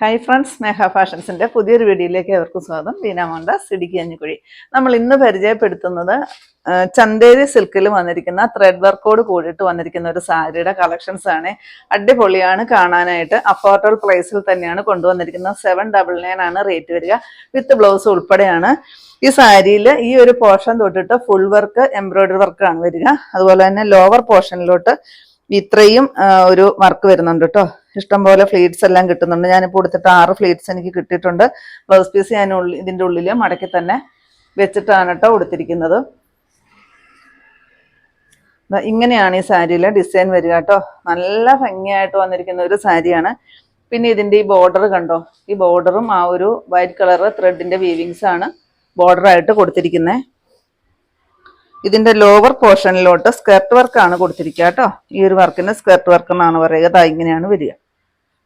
Hi friends സ്നേഹ ഫാഷൻസിന്റെ പുതിയൊരു വീഡിയോയിലേക്ക് അവർക്ക് സ്വാഗതം. ബീനാമോണ്ട സിടിക്ക് അഞ്ഞുകുഴി നമ്മൾ ഇന്ന് പരിചയപ്പെടുത്തുന്നത് ചന്തേരി സിൽക്കിൽ വന്നിരിക്കുന്ന ത്രെഡ് വർക്കോട് കൂടിയിട്ട് വന്നിരിക്കുന്ന ഒരു സാരിയുടെ കളക്ഷൻസ് ആണ്. അടിപൊളിയാണ് കാണാനായിട്ട്. അഫോർഡബിൾ പ്രൈസിൽ തന്നെയാണ് കൊണ്ടുവന്നിരിക്കുന്നത്. സെവൻ ഡബിൾ നയൻ ആണ് റേറ്റ് വരിക. വിത്ത് ബ്ലൗസ് ഉൾപ്പെടെയാണ്. ഈ സാരിയിൽ ഈ ഒരു പോർഷൻ തൊട്ടിട്ട് ഫുൾ വർക്ക് എംബ്രോയിഡറി വർക്കാണ് വരിക. അതുപോലെ തന്നെ ലോവർ പോർഷനിലോട്ട് ഇത്രയും ഒരു വർക്ക് വരുന്നുണ്ട് കേട്ടോ ഇഷ്ടംപോലെ ഫ്ലീറ്റ്സ് എല്ലാം കിട്ടുന്നുണ്ട്. ഞാനിപ്പോൾ കൊടുത്തിട്ട് ആറ് ഫ്ലീറ്റ്സ് എനിക്ക് കിട്ടിയിട്ടുണ്ട്. ബ്ലൗസ് പീസ് ഞാൻ ഇതിന്റെ ഉള്ളിൽ മടക്കി തന്നെ വെച്ചിട്ടാണ് കേട്ടോ കൊടുത്തിരിക്കുന്നത് ഇങ്ങനെയാണ് ഈ സാരിയിലെ ഡിസൈൻ വരിക കേട്ടോ നല്ല ഭംഗിയായിട്ട് വന്നിരിക്കുന്ന ഒരു സാരിയാണ്. പിന്നെ ഇതിന്റെ ഈ ബോർഡർ കണ്ടോ? ഈ ബോർഡറും ആ ഒരു വൈറ്റ് കളർ ത്രെഡിന്റെ വീവിങ്സ് ആണ് ബോർഡർ ആയിട്ട് കൊടുത്തിരിക്കുന്നത് ഇതിന്റെ ലോവർ പോർഷനിലോട്ട് സ്കർട്ട് വർക്കാണ് കൊടുത്തിരിക്കുക കേട്ടോ ഈ ഒരു വർക്കിന് സ്കർട്ട് വർക്ക് എന്നാണ് പറയുക. ഇങ്ങനെയാണ് വരിക.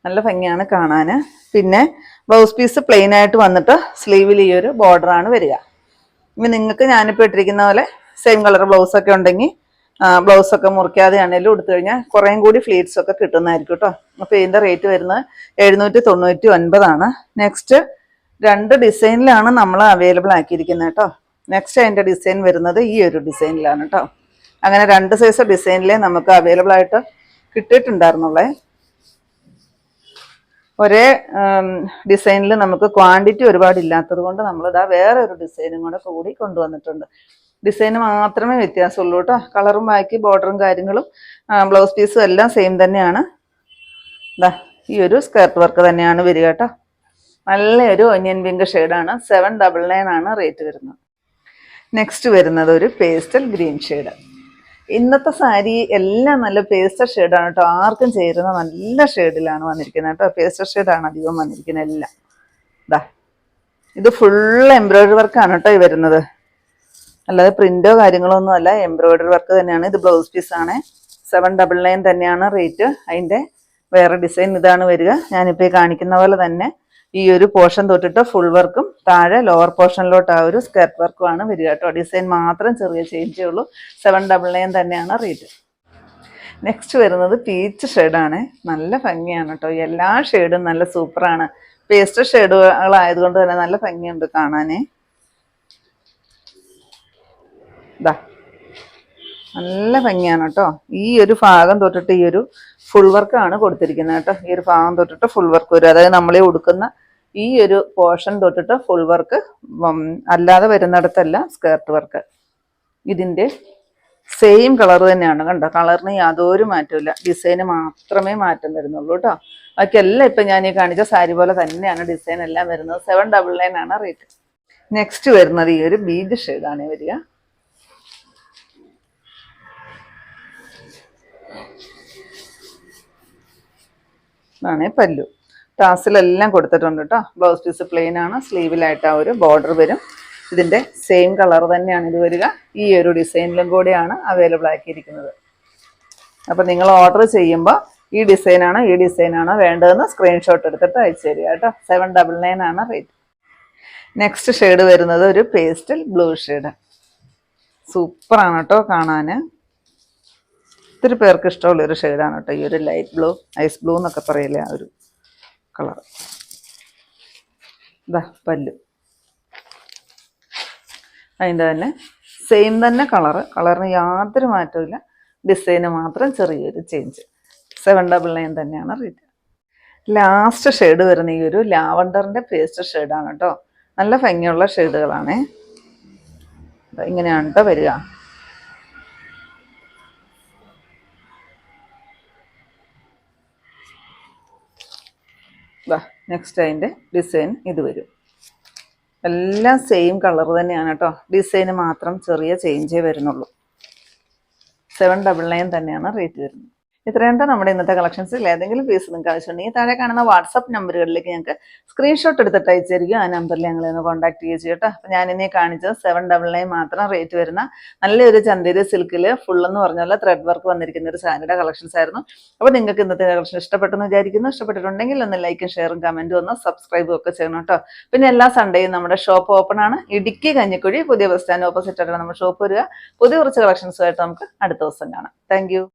നല്ല ഭംഗിയാണ് കാണാൻ പിന്നെ ബ്ലൗസ് പീസ് പ്ലെയിൻ ആയിട്ട് വന്നിട്ട് സ്ലീവിൽ ഈ ഒരു ബോർഡർ ആണ് വരിക. ഇനി നിങ്ങൾക്ക് ഞാനിപ്പോൾ ഇട്ടിരിക്കുന്ന പോലെ സെയിം കളർ ബ്ലൗസ് ഒക്കെ ഉണ്ടെങ്കിൽ ബ്ലൗസ് ഒക്കെ മുറിക്കാതെ ആണെങ്കിലും എടുത്തു കഴിഞ്ഞാൽ കുറേയും കൂടി ഫ്ലീറ്റ്സ് ഒക്കെ കിട്ടുന്നതായിരിക്കും കേട്ടോ അപ്പോൾ ഇതിന്റെ റേറ്റ് വരുന്നത് എഴുന്നൂറ്റി തൊണ്ണൂറ്റി ഒൻപതാണ് നെക്സ്റ്റ് രണ്ട് ഡിസൈനിലാണ് നമ്മൾ അവൈലബിൾ ആക്കിയിരിക്കുന്നത് കേട്ടോ നെക്സ്റ്റ് അതിന്റെ ഡിസൈൻ വരുന്നത് ഈ ഒരു ഡിസൈനിലാണ് കേട്ടോ അങ്ങനെ രണ്ട് സൈസ് ഡിസൈനിലേ നമുക്ക് അവൈലബിൾ ആയിട്ട് കിട്ടിയിട്ടുണ്ടായിരുന്നുള്ളേ. ഒരേ ഡിസൈനിൽ നമുക്ക് ക്വാണ്ടിറ്റി ഒരുപാട് ഇല്ലാത്തത് കൊണ്ട് നമ്മളിതാ വേറെ ഒരു ഡിസൈനും കൂടെ കൂടി കൊണ്ടുവന്നിട്ടുണ്ട്. ഡിസൈന് മാത്രമേ വ്യത്യാസമുള്ളൂ കേട്ടോ. കളറും ബാക്കി ബോർഡറും കാര്യങ്ങളും ബ്ലൗസ് പീസും എല്ലാം സെയിം തന്നെയാണ്. ഇതാ ഈ ഒരു സ്കർട്ട് വർക്ക് തന്നെയാണ് വരിക കേട്ടോ. നല്ലൊരു ഒനിയൻ പിങ്ക് ഷെയ്ഡാണ്. സെവൻ ഡബിൾ നയൻ ആണ് റേറ്റ് വരുന്നത്. നെക്സ്റ്റ് വരുന്നത് ഒരു പേസ്റ്റൽ ഗ്രീൻ ഷെയ്ഡ്. ഇന്നത്തെ സാരി എല്ലാം നല്ല പേസ്റ്റർ ഷെയ്ഡാണ് കേട്ടോ ആർക്കും ചേരുന്ന നല്ല ഷെയ്ഡിലാണ് വന്നിരിക്കുന്നത് കേട്ടോ പേസ്റ്റർ ഷെയ്ഡാണ് അധികം വന്നിരിക്കുന്നത് എല്ലാം. ഇതാ ഇത് ഫുൾ എംബ്രോയിഡറി വർക്കാണ് കേട്ടോ ഈ വരുന്നത്. അല്ലാതെ പ്രിന്റോ കാര്യങ്ങളോ ഒന്നും അല്ല. എംബ്രോയിഡറി വർക്ക് തന്നെയാണ്. ഇത് ബ്ലൗസ് പീസ് ആണ്. സെവൻ ഡബിൾ നയൻ തന്നെയാണ് റേറ്റ് അതിന്റെ വേറെ ഡിസൈൻ ഇതാണ് വരിക. ഞാനിപ്പോൾ കാണിക്കുന്ന പോലെ തന്നെ ഈ ഒരു പോർഷൻ തൊട്ടിട്ട് ഫുൾ വർക്കും താഴെ ലോവർ പോർഷനിലോട്ട് ആ ഒരു സ്കർട്ട് വർക്കുമാണ് വരിക കേട്ടോ. ഡിസൈൻ മാത്രം ചെറിയ ചേഞ്ചേ ഉള്ളൂ. സെവൻ ഡബിൾ നയൻ തന്നെയാണ് റേറ്റ് നെക്സ്റ്റ് വരുന്നത് പീച്ച് ഷെയ്ഡാണ് നല്ല ഭംഗിയാണ് കേട്ടോ. എല്ലാ ഷെയ്ഡും നല്ല സൂപ്പറാണ് പേസ്റ്റ് ഷെയ്ഡുകളായതുകൊണ്ട് തന്നെ നല്ല ഭംഗിയുണ്ട് കാണാനേ. ഇതാ നല്ല ഭംഗിയാണ് കേട്ടോ. ഈ ഒരു ഭാഗം തൊട്ടിട്ട് ഈ ഒരു ഫുൾ വർക്കാണ് കൊടുത്തിരിക്കുന്നത് കേട്ടോ. ഈ ഒരു ഭാഗം തൊട്ടിട്ട് ഫുൾ വർക്ക് വരും. അതായത് നമ്മൾ ഉടുക്കുന്ന ഈ ഒരു പോർഷൻ തൊട്ടിട്ട് ഫുൾ വർക്ക് അല്ലാതെ വരുന്നിടത്തല്ല സ്കേർട്ട് വർക്ക് ഇതിന്റെ സെയിം കളർ തന്നെയാണ് കണ്ടോ? കളറിന് യാതൊരു മാറ്റമില്ല ഡിസൈന് മാത്രമേ മാറ്റം വരുന്നുള്ളൂ കേട്ടോ. ബാക്കിയെല്ലാം ഇപ്പം ഞാൻ ഈ കാണിച്ച സാരി പോലെ തന്നെയാണ് ഡിസൈൻ എല്ലാം വരുന്നത്. സെവൻ ഡബിൾ നയൻ ആണ് റേറ്റ് നെക്സ്റ്റ് വരുന്നത് ഈ ഒരു ബീജ് ഷെയ്ഡാണ് വരിക ഇതാണ് പല്ലു. ടാസിലെല്ലാം കൊടുത്തിട്ടുണ്ട് കേട്ടോ ബ്ലൗസ് പീസ് പ്ലെയിൻ ആണ്. സ്ലീവിലായിട്ട് ആ ഒരു ബോർഡർ വരും. ഇതിന്റെ സെയിം കളർ തന്നെയാണ് ഇത് വരിക. ഈ ഒരു ഡിസൈനിലും കൂടിയാണ് അവൈലബിൾ ആക്കിയിരിക്കുന്നത്. അപ്പോൾ നിങ്ങൾ ഓർഡർ ചെയ്യുമ്പോൾ ഈ ഡിസൈനാണോ ഈ ഡിസൈനാണോ വേണ്ടതെന്ന് സ്ക്രീൻഷോട്ട് എടുത്തിട്ട് അയച്ചു തരിക കേട്ടോ സെവൻ ഡബിൾ നയൻ ആണ് റേറ്റ് നെക്സ്റ്റ് ഷെയ്ഡ് വരുന്നത് ഒരു പേസ്റ്റൽ ബ്ലൂ ഷെയ്ഡ് സൂപ്പറാണ് കേട്ടോ കാണാൻ ഒത്തിരി പേർക്ക് ഇഷ്ടമുള്ള ഒരു ഷെയ്ഡാണ് കേട്ടോ. ഈ ഒരു ലൈറ്റ് ബ്ലൂ ഐസ് ബ്ലൂ എന്നൊക്കെ പറയില്ലേ ആ ഒരു കളർ ഇതാ പല്ലു. അതിന്റെ തന്നെ സെയിം തന്നെ കളറ് കളറിന് യാതൊരു മാറ്റമില്ല ഡിസൈന് മാത്രം ചെറിയൊരു ചേഞ്ച് സെവൻ ഡബിൾ നയൻ തന്നെയാണ് റേറ്റ് ലാസ്റ്റ് ഷെയ്ഡ് വരുന്ന ഈ ഒരു ലാവണ്ടറിന്റെ പേസ്റ്റ് ഷെയ്ഡാണ് കേട്ടോ. നല്ല ഭംഗിയുള്ള ഷെയ്ഡുകളാണേ ഇങ്ങനെയാണ് കേട്ടോ വരിക. നെക്സ്റ്റ് അതിന്റെ ഡിസൈൻ ഇത് വരും. എല്ലാം സെയിം കളർ തന്നെയാണ് കേട്ടോ ഡിസൈന് മാത്രം ചെറിയ ചേഞ്ചേ വരുന്നുള്ളൂ. സെവൻ ഡബിൾ നയൻ തന്നെയാണ് റേറ്റ് വരുന്നത്. ഇത്രയുണ്ട് നമ്മുടെ ഇന്നത്തെ കളക്ഷൻസിൽ ഏതെങ്കിലും പീസ് നിങ്ങൾക്ക് ആവശ്യമുണ്ടെങ്കിൽ താഴെ കാണുന്ന വാട്സപ്പ് നമ്പറുകളിലേക്ക് ഞങ്ങൾക്ക് സ്ക്രീൻഷോട്ട് എടുത്തിട്ട് അയച്ചിരിക്കും. ആ നമ്പറിൽ ഞങ്ങളെ ഒന്ന് കോൺടാക്ട് ചെയ്യുക കേട്ടോ. അപ്പം ഞാനിനി കാണിച്ചത് സെവൻ ഡബിൾ നയൻ മാത്രം റേറ്റ് വരുന്ന നല്ലൊരു ചന്തേരി സിൽക്കിൽ ഫുൾ എന്ന് പറഞ്ഞാൽ ത്രെഡ് വർക്ക് വന്നിരിക്കുന്ന ഒരു സാരിയുടെ കളക്ഷൻസ് ആയിരുന്നു. അപ്പോൾ നിങ്ങൾക്ക് ഇന്നത്തെ കളക്ഷൻ ഇഷ്ടപ്പെട്ടെന്ന് വിചാരിക്കുന്നു. ഇഷ്ടപ്പെട്ടിട്ടുണ്ടെങ്കിൽ ഒന്ന് ലൈക്കും ഷെയറും കമന്റും ഒന്ന് സബ്സ്ക്രൈബും ഒക്കെ ചെയ്യണം കേട്ടോ. പിന്നെ എല്ലാ സൺഡേയും നമ്മുടെ ഷോപ്പ് ഓപ്പൺ ആണ്. ഇടുക്കി കഞ്ഞിക്കുഴി പുതിയ ബസ് സ്റ്റാൻഡ് ഓപ്പോസിറ്റ് ആയിട്ടാണ് നമ്മുടെ ഷോപ്പ് വരിക. പുതിയ കുറച്ച് കളക്ഷൻസുമായിട്ട് നമുക്ക് അടുത്ത ദിവസം കാണാം. താങ്ക്